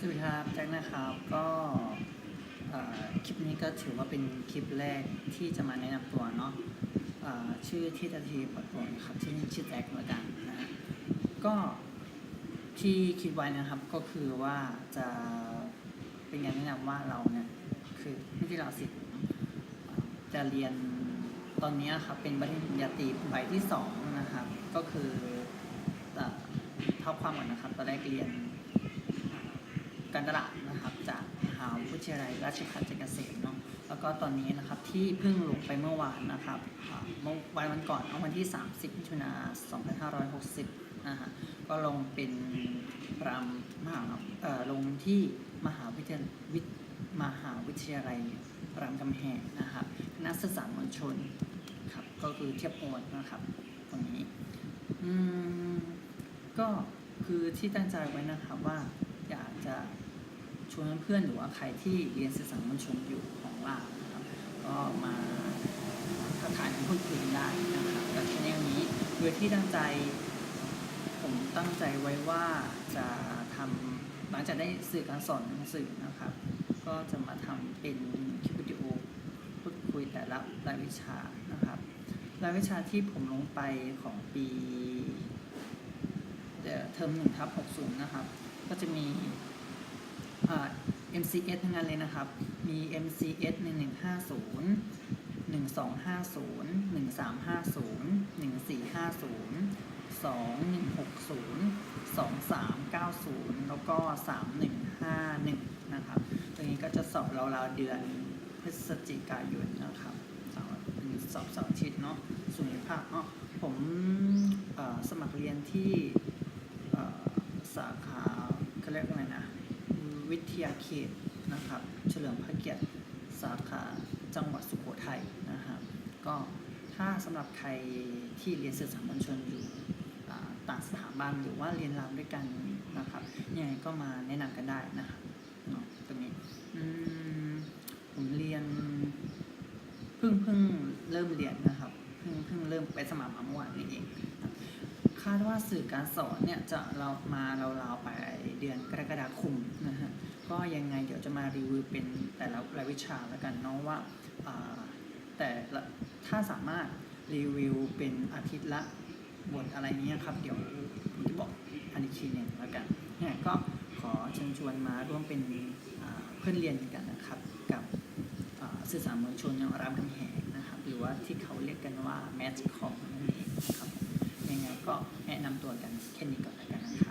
สวัสดีครับแจ็คนะครับก็คลิปนี้ก็ถือว่าเป็นคลิปแรกที่จะมาแนะนำตัวเนาะชื่อที่จะทีปดโอนนะครับชื่อนี้ชื่อแจ็คแล้วกันนะก็ที่คิดไว้นะครับก็คือว่าจะเป็นการแนะนำว่าเราเนี่ยคือไม่ใช่เราสิจะเรียนตอนนี้ครับเป็นปริญญาตรีใบที่สองนะครับ ก็คือเอ่อเท่าความก่อนนะครับตอนแรกเรียน การตลาดนะครับจากมหาวิทยาลัยราชภัฏจักรเกษมเนาะแล้วก็ตอนนี้นะครับที่เพิ่งลงไปเมื่อวานนะครับเมื่อวันวันก่อนเอาวันที่ 30มิถุนา2560นะฮะก็ลงเป็นรามมหาเอ่อลงที่มหาวิทยาวิทมหาวิทยาลัยรามคำแหงนะครับคณะสื่อสามวลชนครับก็คือเทียบโอนนะครับตรงนี้อืมก็คือที่ตั้งใจไว้นะครับว่าอยากจะ ชวนเพื่อนๆหรือว่าใครที่เรียนสื่อสารมวลชนอยู่ของเรานะครับ ก็มาทักทายกันพูดคุยกันได้นะครับกับชแนลนี้โดยที่ตั้งใจ ผมตั้งใจไว้ว่าจะทำหลังจากได้สื่อการสอนหนังสือนะครับ ก็จะมาทำเป็นคลิปวิดีโอพูดคุยแต่ละรายวิชานะครับรายวิชาที่ผมลงไปของปีเทอมหนึ่งทับหกศูนย์นะครับ ก็จะมี MCS ทั้งนั้นเลยนะครับ มี MCS 1150 1250 1350 1450 2160 2390 แล้วก็ 3151 นะครับตรงนี้ก็จะสอบราวๆเดือนพฤศจิกายนนะครับสอบสอบเสาร์อาทิตย์เนาะส่วนในภาคเนาะผมเอ่อสมัครเรียนที่สาขาเขาเรียกว่าไงนะ วิทยาเขตนะครับ เฉลิมพระเกียรติสาขาจังหวัดสุโขทัยนะครับก็ถ้าสำหรับใครที่เรียนสื่อสารมวลชนอยู่ต่างสถาบันหรือว่าเรียนรามด้วยกันนะครับยังไงก็มาแนะนำกันได้นะครับเนาะตรงนี้ผมเรียนเพิ่งเพิ่งเริ่มเรียนนะครับเพิ่งเพิ่งเริ่มไปสมัครมาเมื่อวานนี้เองาดว่าสื่อการสอนเนี่ยจะเรามาเราๆไปเดือนกรกฎาคมนะฮะก็ยังไงเดี๋ยวจะมารีวิวเป็นแต่ละรายวิชาแล้วกันเนาะว่าแต่ถ้าสามารถรีวิวเป็นอาทิตย์ละบทอะไรเนี้ยครับ เดี๋ยวผมจะบอกอันอีกทีหนึ่งแล้วกันเนี่ยก็ขอเชิญชวนมาร่วมเป็นเพื่อนเรียนกันนะครับ กับสื่อสารมวลชนอย่างรามคำแหงนะครับ หรือว่าที่เขาเรียกกันว่าแมทคอมนั่นเองนะครับ ยังไงก็แนะนำ